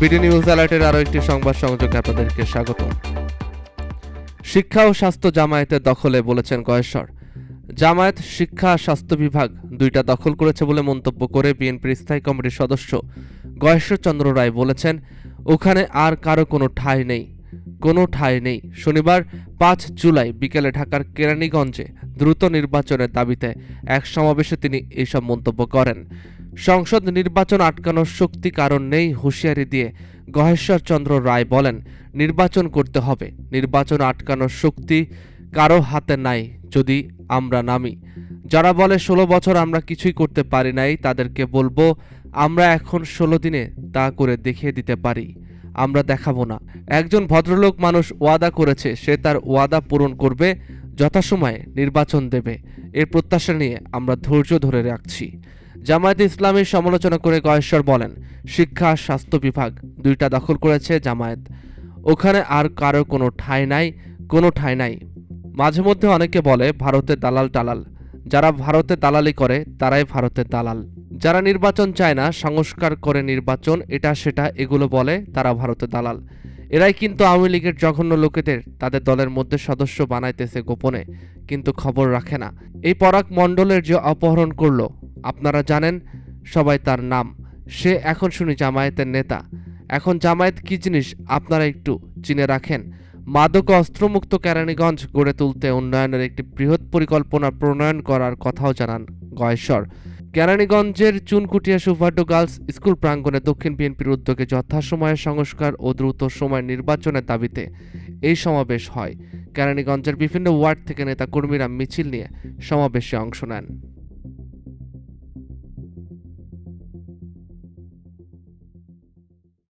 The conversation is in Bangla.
বিডি নিউজ অ্যালার্টের আরও একটি সংবাদ সংযোগে আপনাদেরকে স্বাগত। শিক্ষা ও স্বাস্থ্য জামায়াতের দখলে বলেছেন গয়েশ্বর। জামায়াত শিক্ষা স্বাস্থ্য বিভাগ দুইটা দখল করেছে বলে মন্তব্য করে বিএনপির স্থায়ী কমিটির সদস্য গয়েশ্বর চন্দ্র রায় বলেছেন, ওখানে আর কারও কোনো ঠাঁই নেই। কোনো ঠাঁই নেই। শনিবার পাঁচ জুলাই বিকেলে ঢাকার কেরানীগঞ্জে দ্রুত নির্বাচনের দাবিতে এক সমাবেশে তিনি এইসব মন্তব্য করেন। সংসদ নির্বাচন আটকানোর শক্তি কারণ নেই হুঁশিয়ারি দিয়ে গহেশ্বর চন্দ্র রায় বলেন, নির্বাচন করতে হবে। নির্বাচন আটকানোর শক্তি কারও হাতে নাই যদি আমরা নামি। যারা বলে ষোলো বছর আমরা কিছুই করতে পারি নাই, তাদেরকে বলব, আমরা এখন ষোলো দিনে তা করে দেখিয়ে দিতে পারি। আমরা দেখাবো না। একজন ভদ্রলোক মানুষ ওয়াদা করেছে, সে তার ওয়াদা পূরণ করবে, যথাসময়ে নির্বাচন দেবে। এর প্রত্যাশা নিয়ে আমরা ধৈর্য ধরে রাখছি। জামায়াতে ইসলামীর সমালোচনা করে গয়েশ্বর বলেন, শিক্ষা, স্বাস্থ্য বিভাগ দুইটা দখল করেছে জামায়াত। ওখানে আর কারও কোনো ঠাঁই নাই, কোনো ঠাঁই নাই। মাঝে মধ্যে অনেকে বলে ভারতের দালাল টালাল। যারা ভারতে দালালি করে, তারাই ভারতের দালাল। যারা নির্বাচন চায় না, সংস্কার করে নির্বাচন, এটা সেটা, এগুলো বলে, তারা ভারতের দালাল। এরাই কিন্তু আওয়ামী লীগের জঘন্য লোকেদের, তাদের দলের মধ্যে সদস্য বানাইতেছে গোপনে, কিন্তু খবর রাখে না। এই পরাগ মণ্ডলের যে অপহরণ করল আপনারা জানেন, সবাই তার নাম। সে এখন শুনি জামায়াতের নেতা। এখন জামায়াত কি জিনিস আপনারা একটু চিনে রাখেন? মাদক অস্ত্রমুক্ত কেরানীগঞ্জ গড়ে তুলতে উন্নয়নের একটি বৃহৎ পরিকল্পনা প্রণয়ন করার কথাও জানান গয়েশ্বর। কেরানীগঞ্জের চুনকুটিয়া সুভাড্ড গার্লস স্কুল প্রাঙ্গণে দক্ষিণ বিএনপির উদ্যোগে যথাসময়ে সংস্কার ও দ্রুত সময় নির্বাচনের দাবিতে এই সমাবেশ হয়। কেরানীগঞ্জের বিভিন্ন ওয়ার্ড থেকে নেতাকর্মীরা মিছিল নিয়ে সমাবেশে অংশ নেন।